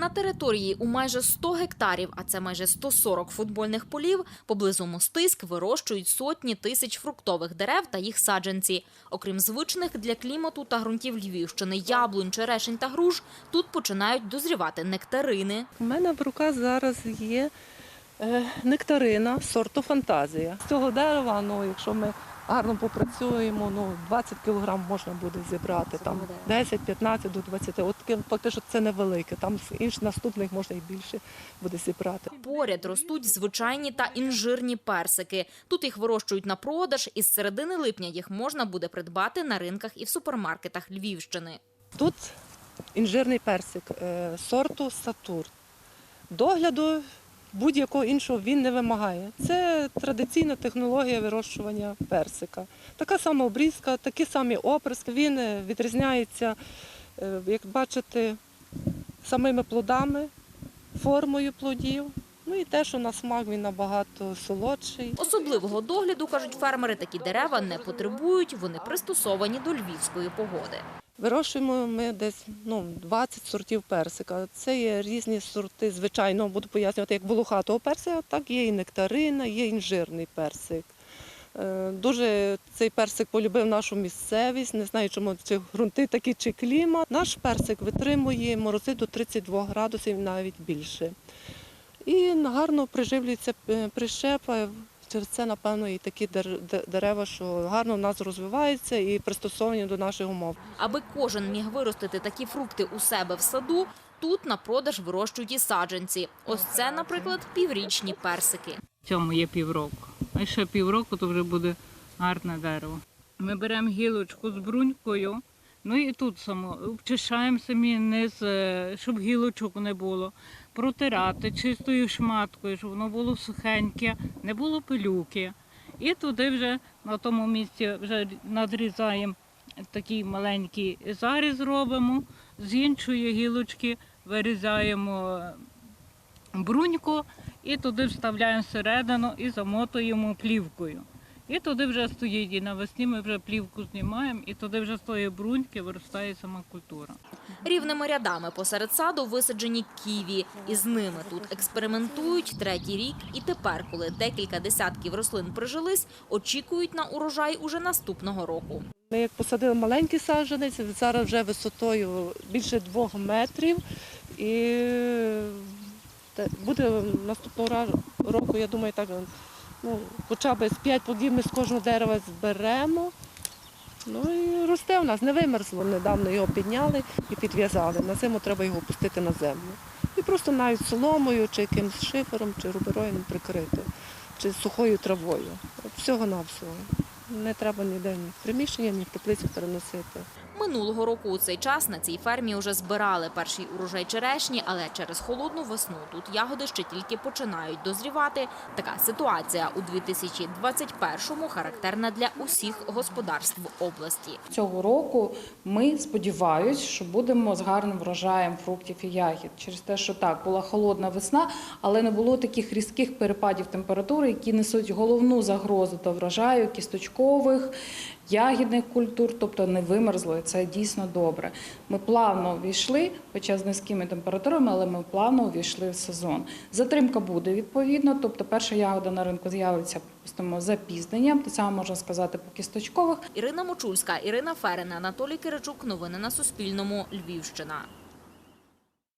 На території у майже 100 гектарів, а це майже 140 футбольних полів, поблизу мостиськ вирощують сотні тисяч фруктових дерев та їх саджанці. Окрім звичних для клімату та ґрунтів Львівщини яблунь, черешень та груш, тут починають дозрівати нектарини. У мене в руках зараз є е, нектарина сорту фантазія. З цього дерева, ну, якщо ми гарно попрацюємо, ну, 20 кг можна буде зібрати, там 10-15 до 20. От фактично це невелике, там інших наступних можна і більше буде зібрати. Поряд ростуть звичайні та інжирні персики. Тут їх вирощують на продаж, і з середини липня їх можна буде придбати на ринках і в супермаркетах Львівщини. Тут інжирний персик е, сорту Сатурн. Догляду будь-якого іншого він не вимагає. Це традиційна технологія вирощування персика. Така сама обрізка, такі самі оприски. Він е, відрізняється, е, як бачите, самими плодами, формою плодів. Ну і те, що на смак він набагато солодший. Особливого догляду, кажуть фермери, такі дерева не потребують, вони пристосовані до львівської погоди. Вирощуємо ми десь ну, 20 сортів персика. Це є різні сорти, звичайно, буду пояснювати, як волохатого персика, так є і нектарина, є інжирний персик. Е, Дуже цей персик полюбив нашу місцевість, не знаю, чому чи ґрунти такі, чи клімат. Наш персик витримує морози до 32 градусів, навіть більше. І гарно приживлюється е, прищепа. Через це, напевно, і такі дерева, що гарно в нас розвиваються і пристосовані до наших умов. Аби кожен міг виростити такі фрукти у себе в саду, тут на продаж вирощують і саджанці. Ось це, наприклад, піврічні персики. цьому є півроку. А ще півроку то вже буде гарне дерево. Ми беремо гілочку з брунькою, ну і тут само обчищаємо самі низ, е, щоб гілочок не було. Протирати чистою шматкою, щоб воно було сухеньке, не було пилюки. І туди вже на тому місці вже надрізаємо такий маленький заріз робимо, з іншої гілочки вирізаємо е, бруньку і туди вставляємо всередину і замотуємо плівкою. І туди вже стоїть, і навесні ми вже плівку знімаємо, і туди вже з тої бруньки виростає сама культура. Рівними рядами посеред саду висаджені ківі. І з ними тут експериментують третій рік. І тепер, коли декілька десятків рослин прижились, очікують на урожай уже наступного року. Ми як посадили маленький саджанець, зараз вже висотою більше двох метрів. І буде наступного року, я думаю, так, ну, хоча б з 5 плодів ми з кожного дерева зберемо. Ну і росте у нас, не вимерзло. Недавно його підняли і підв'язали. На зиму треба його пустити на землю. І просто навіть соломою, чи якимось шифером, чи рубероїдом прикрити, чи сухою травою. Всього на всього. Не треба ніде ні в приміщення, ні в теплицю переносити. Минулого року у цей час на цій фермі вже збирали перший урожай черешні, але через холодну весну тут ягоди ще тільки починають дозрівати. Така ситуація у 2021-му характерна для усіх господарств області. Цього року ми сподіваюся, що будемо з гарним врожаєм фруктів і ягід. Через те, що так була холодна весна, але не було таких різких перепадів температури, які несуть головну загрозу до врожаю кісточкових, ягідних культур, тобто не вимерзло. Це дійсно добре. Ми плавно увійшли, хоча з низькими температурами, але ми плавно увійшли в сезон. Затримка буде відповідно, тобто перша ягода на ринку з'явиться припустимо, запізненням. Те саме можна сказати по кісточкових. Ірина Мочульська, Ірина Ферена, Анатолій Киричук. Новини на Суспільному. Львівщина.